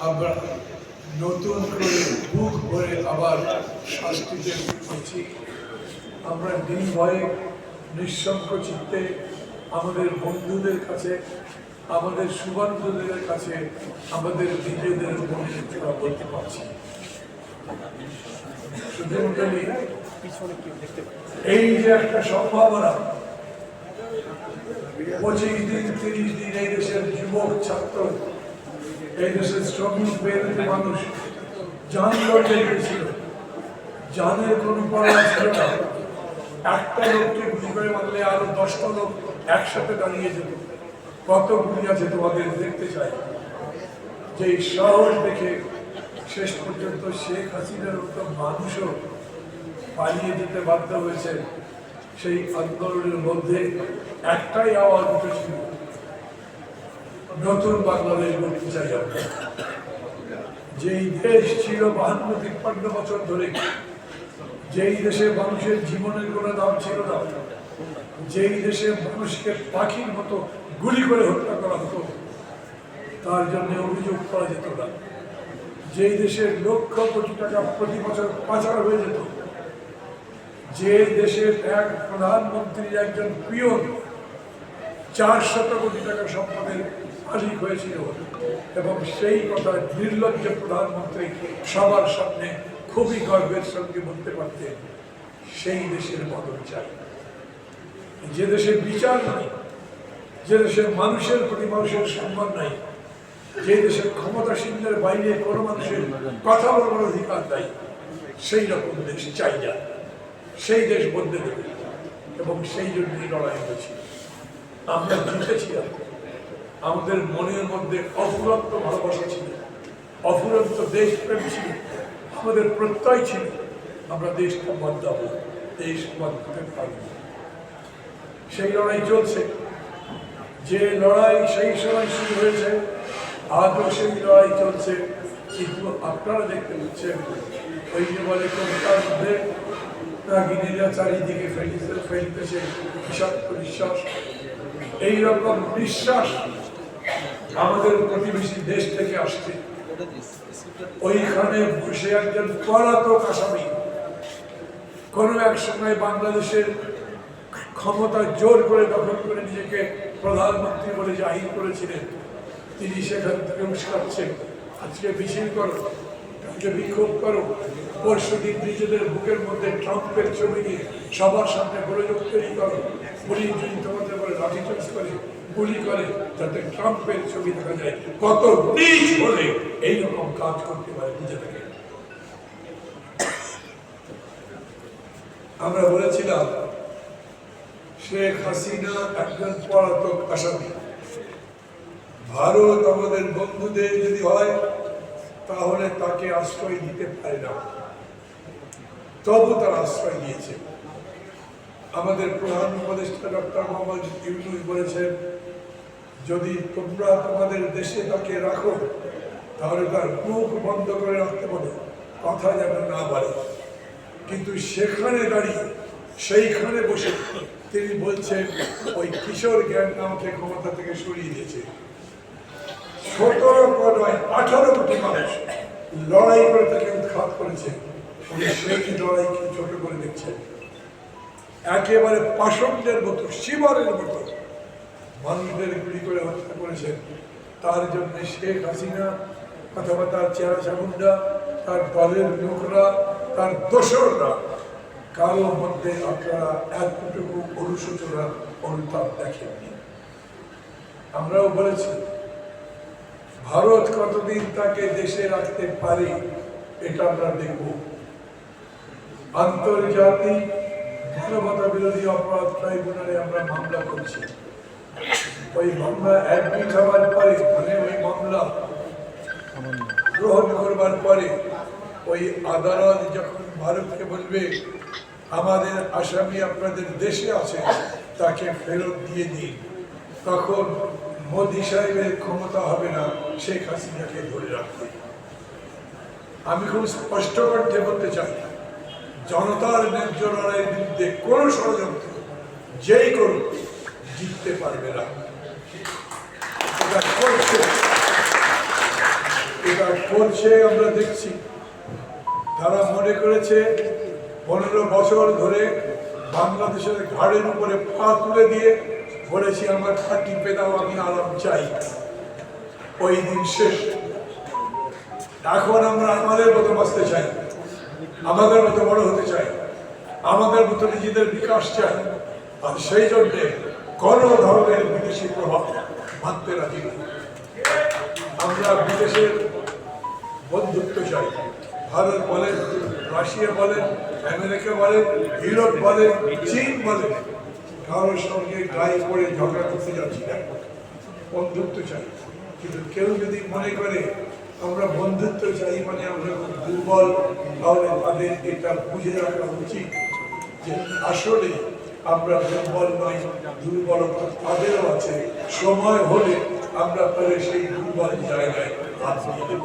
আমরা নতুন করে বুক ভরে আবার শাস্তিতে করছি আমরা নির্ভয়ে নিঃসঙ্ক চিত্তে আমাদের বন্ধুদের কাছে, আমাদের সুবন্ধুদের কাছে, আমাদের নিজেদের কথা বলতে পারছি। এই যে একটা সম্ভাবনা, পঁচিশ দিন, তিরিশ দিন এই দেশের যুবক, ছাত্র এই দেশের মেহনতি মানুষ একটা লোককে করে মারলে আরও দশটা লোক একসাথে দাঁড়িয়ে যেত। কত দেখতে চাই। যে শেষ পর্যন্ত শেখ হাসিনার মতো মানুষও পালিয়ে যেতে বাধ্য হয়েছে সেই আন্দোলনের মধ্যে একটাই আওয়াজ উঠেছিল। নতুন বাংলাদেশ গড়তে চাই আমরা। যেই দেশ ছিল বাহান্ন তিপ্পান্ন বছর ধরে, যেই দেশে মানুষের জীবনের কোনো দাম ছিল না, যেই দেশে মানুষকে পাখির মতো গুলি করে হত্যা করা হতো, তার জন্য অভিযোগ করা যেত না। যেই দেশের লক্ষ কোটি টাকা প্রতি বছর পাচার হয়ে যেত, যে দেশের এক প্রধানমন্ত্রীর একজন পিয়ন, চার শত কোটি টাকা সম্পদের মালিক হয়েছিল এবং সেই কথা নির্লজ্জ প্রধানমন্ত্রী সবার সামনে খুবই গর্বের সঙ্গে বলতে পারতেন, সেই দেশের বদল চাই। যে দেশে বিচার নাই, যে দেশের মানুষের প্রতি মানুষের সম্মান নাই, যে দেশের ক্ষমতাসীনদের বাইরে কোনো মানুষের কথা বলবার অধিকার নাই, সেই রকম দেশ চাই না। সেই দেশ বদলে দেবে এবং সেই জন্যই লড়াই হয়েছে আমরা জিতেছিলাম আমাদের মনের মধ্যে অফুরন্ত ভালোবাসা ছিল। অফুরন্ত দেশপ্রেম ছিল। আমাদের প্রত্যয় ছিল। আমরা দেশটা বদলাবো, দেশ বদলাতে পারব। সেই লড়াই চলছে। যে লড়াই সেই সময় শুরু হয়েছে, আজও সেই লড়াই চলছে। কিন্তু আপনারা দেখতে পাচ্ছেন, ওই যে বলে কবিতার মধ্যে নাগিনীরা চারিদিকে ফেলিতে ফেলিতেছে বিষাক্ত বিশ্বাস এইরকম বিশ্বাস আমাদের প্রতিবেশী দেশ থেকে আসছে। ওইখানে বসে একজন পলাতক আসামি। কোনো এক সময় বাংলাদেশের ক্ষমতা জোর করে দখল করে নিজেকে প্রধানমন্ত্রী বলে জাহির করেছিলেন। তিনি সেখান থেকে উস্কাচ্ছেন আজকে মিছিল করো, কালকে বিক্ষোভ করো। পরশু দিন নিজেদের বুকের মধ্যে ট্রাম্পের ছবি নিয়ে সবার সামনে গোলযোগ তৈরি করো। পুলিশ যদি তোমাদের বলে লাঠিচার্জ করে গুলি করে যাতে ট্রাম্পের ছবি দেখা যায়। কত নিজ হলে এইরকম কাজ করতে পারে নিজে থেকে আমরা বলেছিলাম, শেখ হাসিনা একজন পলাতক আসামি। ভারত আমাদের বন্ধুদের যদি হয়, তাহলে তাকে আশ্রয় দিতে পারে না। তবু তার আশ্রয় দিয়েছে। আমাদের প্রধান উপদেষ্টা ডক্টর মোহাম্মদ ইউনুস বলেছেন, যদি তোমরা তোমাদের দেশে তাকে রাখো, তাহলে তার মুখ বন্ধ করে রাখতে পারে, কথা যেন না বলে কিন্তু সেখানে দাঁড়িয়ে, সেইখানে বসে তিনি বলছেন, ওই কিশোর জ্ঞান আমাকে ক্ষমতা থেকে সরিয়ে দিয়েছে। সতেরো নয়, আঠারো কোটি মানুষ লড়াই করে তাকে উৎখাত করেছে। উনি সেই লড়াইকে ছোট করে দেখছেন। একেবারে পাষণ্ডের মতো, শিবরের মতো। মানুষদের গুলি করে হত্যা করেছেন। তার জন্য শেখ হাসিনা, অথবা তার চেহারা চামুন্ডা তার দলের লোকরা, তার দোসররা, কারও মধ্যে আপনারা এতটুকু অনুশোচনা অনুতাপ দেখেননি। আমরাও বলেছি, ভারত কতদিন তাকে দেশে রাখতে পারে, এটা আমরা দেখব। আন্তর্জাতিক মানবতা বিরোধী অপরাধ ট্রাইব্যুনালে আমরা মামলা করছি। ওই মামলা অ্যাডমিট হওয়ার পরে মানে ওই মামলা গ্রহণ করবার পরে, ওই আদালত যখন ভারতকে বলবে, আমাদের আসামি আপনাদের দেশে আছে, তাকে ফেরত দিয়ে দিন। তখন মোদী সাহেবের ক্ষমতা হবে না, শেখ হাসিনাকে ধরে রাখতে। আমি খুব স্পষ্ট কণ্ঠে বলতে চাই। জনতার ন্যায্য লড়াইয়ের বিরুদ্ধে কোন ষড়যন্ত্র যেই করুক, জিততে পারবে না। এটা করছে। এটা করছে আমরা দেখছি। তারা মনে করেছে, পনেরো বছর ধরে বাংলাদেশের ঘাড়ের উপরে পা তুলে দিয়ে বলেছি, আমরা খাটি পেতাম আমি আরাম চাই। ওই দিন শেষ। এখন আমরা আমাদের মতো বাঁচতে চাই। আমাদের মতো বড় হতে চাই, আমাদের মতো নিজেদের বিকাশ চাই, আর সেই জন্যে কোনো ধরনের বিদেশি প্রভাব মানতে রাজি। আমরা বিদেশের বন্ধুত্ব চাই। ভারত বলেন রাশিয়া বলেন আমেরিকা বলেন ইউরোপ বলেন চীন বলেন কারোর সঙ্গে গায়ে পড়ে ঝগড়া করতে যাচ্ছি না। বন্ধুত্ব চাই। কিন্তু কেউ যদি মনে করে আমরা বন্ধুত্ব চাই মানে আমরা খুব দুর্বল, তাহলে তাদের এটা বুঝে রাখা উচিত যে আসলে আমরা দুর্বল নই, দুর্বলতা তাদেরও আছে। সময় হলে আমরা তাহলে সেই দুর্বল জায়গায় হাত দিয়ে